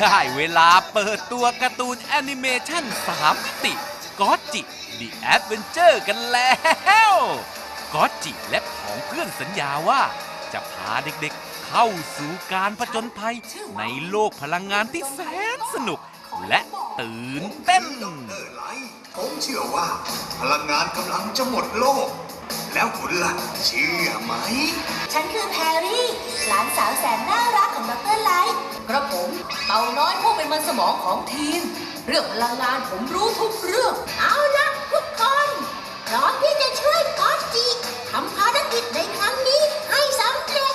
ได้เวลาเปิดตัวการ์ตูนแอนิเมชัน3มิติกอจิ The Adventure กันแล้วกอจิและของเพื่อนสัญญาว่า จะพาเด็กๆเข้าสู่การผจญภัย ในโลกพลังงานที่แสนสนุก และตื่นเต้นผมเชื่อว่า พลังงานกำลังจะหมดโลก แล้วคุณล่ะเชื่อไหม หลานสาวแสนน่ารักของดรไลท์กระผมเต่าน้อยผู้เป็นมันสมองของทีม เรื่องพลังงานผมรู้ทุกเรื่อง เอาละทุกคนพร้อมที่จะช่วยกอตจิทำภารกิจในครั้งนี้ให้สำเร็จ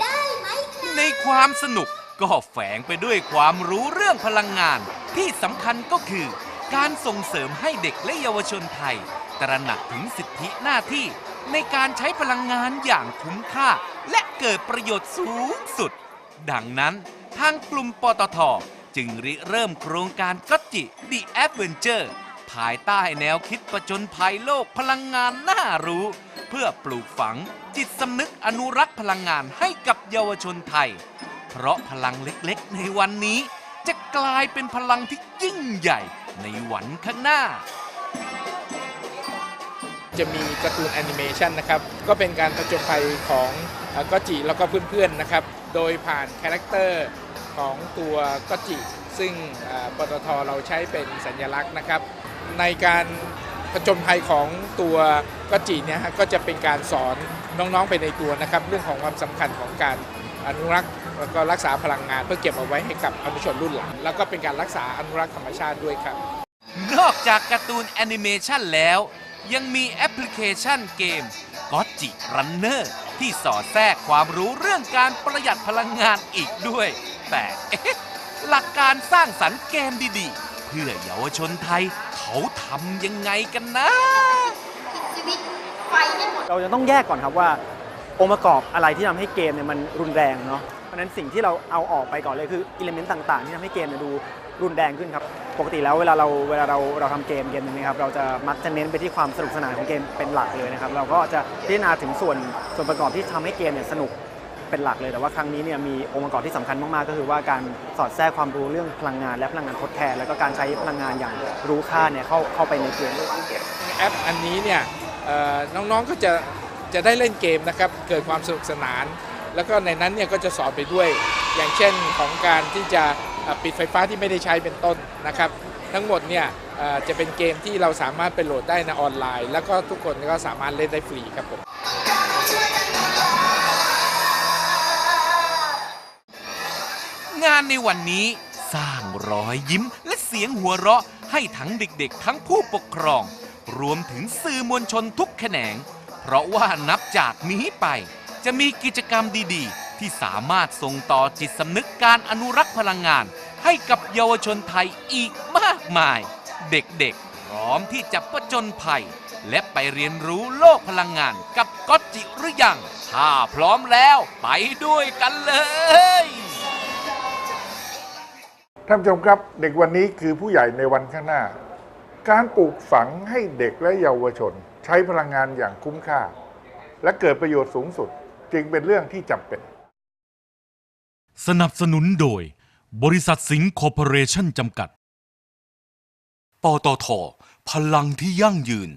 ได้ไหมครับในความสนุกก็แฝงไปด้วยความรู้เรื่องพลังงาน ที่สำคัญก็คือ การส่งเสริมให้เด็กและเยาวชนไทย ตระหนักถึงสิทธิหน้าที่ ในการใช้พลังงานอย่างคุ้มค่า และเกิดประโยชน์สูงสุด ดังนั้นทางกลุ่มปตท จึงริเริ่มโครงการก็จิ The Adventure ภายใต้แนวคิดประจนภัยโลกพลังงานน่ารู้ เพื่อปลูกฝังจิตสำนึกอนุรักษ์พลังงานให้กับเยาวชนไทย เพราะพลังเล็กๆ ในวันนี้ จะกลายเป็นพลังที่ยิ่งใหญ่ในวันข้างหน้า จะมีการ์ตูนแอนิเมชันนะครับ ก็เป็นการผจญภัยของก็จิแล้วก็เพื่อนๆนะครับ โดยผ่านคาแรคเตอร์ของตัวก็จิ ซึ่งปตทเราใช้เป็นสัญลักษณ์นะครับ ในการผจญภัยของตัวก็จิเนี่ยก็จะเป็นการสอนน้องๆไปในตัวนะครับ เรื่องของความสำคัญของการอนุรักษ์แล้วก็รักษาพลังงานเพื่อเก็บเอาไว้ให้กับอนุชนรุ่นหลัง แล้วก็เป็นการรักษาอนุรักษ์ธรรมชาติด้วยครับ นอกจากการ์ตูนแอนิเมชันแล้ว ยังมีแอปพลิเคชันเกม g o t จิ Runner ที่สอดแทรกความรู้เรื่องการประหยัดพลังงานอีกด้วย แต่หลักการสร้างสรรค์เกมดีๆ เพื่อเยาวชนไทยเขาทำยังไงกันนะเราจะต้องแยกก่อนครับว่าองค์ประกอบอะไรที่ทำให้เกมเนี่ยมันรุนแรงเนาะ ราะนั้นสิ่งที่เราเอาออกไปก่อนเลยคืออิเลเมนต์ต่างๆ ที่ทำให้เกมดูรุนแรงขึ้นครับ ปกติแล้วเวลาเราเวลาเราเราทำเกมเกมนึงนะครับเราจะมักจะเน้นไปที่ความสนุกสนานของเกมเป็นหลักเลยนะครับเราก็จะพิจารณาถึงส่วนส่วนประกอบที่ทำให้เกมเนี่ยสนุกเป็นหลักเลยแต่ว่าครั้งนี้เนี่ยมีองค์ประกอบที่สำคัญมากๆ ก็คือว่าการสอดแทรกความรู้เรื่องพลังงานและพลังงานทดแทน แล้วก็การใช้พลังงานอย่างรู้ค่าเนี่ยเข้าเข้าไปในเกม แอปอันนี้เนี่ยเอ่อน้องๆก็จะจะได้เล่นเกมนะครับ เกิดความสนุกสนาน แล้วก็ในนั้นเนี่ยก็จะสอนไปด้วย อย่างเช่นของการที่จะปิดไฟฟ้าที่ไม่ได้ใช้เป็นต้นนะครับ ทั้งหมดเนี่ยจะเป็นเกมที่เราสามารถไปโหลดได้ในออนไลน์ แล้วก็ทุกคนก็สามารถเล่นได้ฟรีครับผมงานในวันนี้สร้างรอยยิ้มและเสียงหัวเราะให้ทั้งเด็กๆ ทั้งผู้ปกครอง รวมถึงสื่อมวลชนทุกแขนง เพราะว่านับจากนี้ไป จะมีกิจกรรมดีๆ ที่สามารถส่งต่อจิตสำนึกการอนุรักษ์พลังงาน ให้กับเยาวชนไทยอีกมากมาย เด็กๆ พร้อมที่จะประจนภัย และไปเรียนรู้โลกพลังงานกับก๊อตจิหรือยัง ถ้าพร้อมแล้วไปด้วยกันเลยท่านผู้ชมครับเด็กวันนี้คือผู้ใหญ่ในวันข้างหน้า การปลูกฝังให้เด็กและเยาวชน ใช้พลังงานอย่างคุ้มค่า และเกิดประโยชน์สูงสุด จึงเป็นเรื่องที่จำเป็น สนับสนุนโดย บริษัทสิงห์คอร์ปอเรชั่นจำกัด ปตท พลังที่ยั่งยืน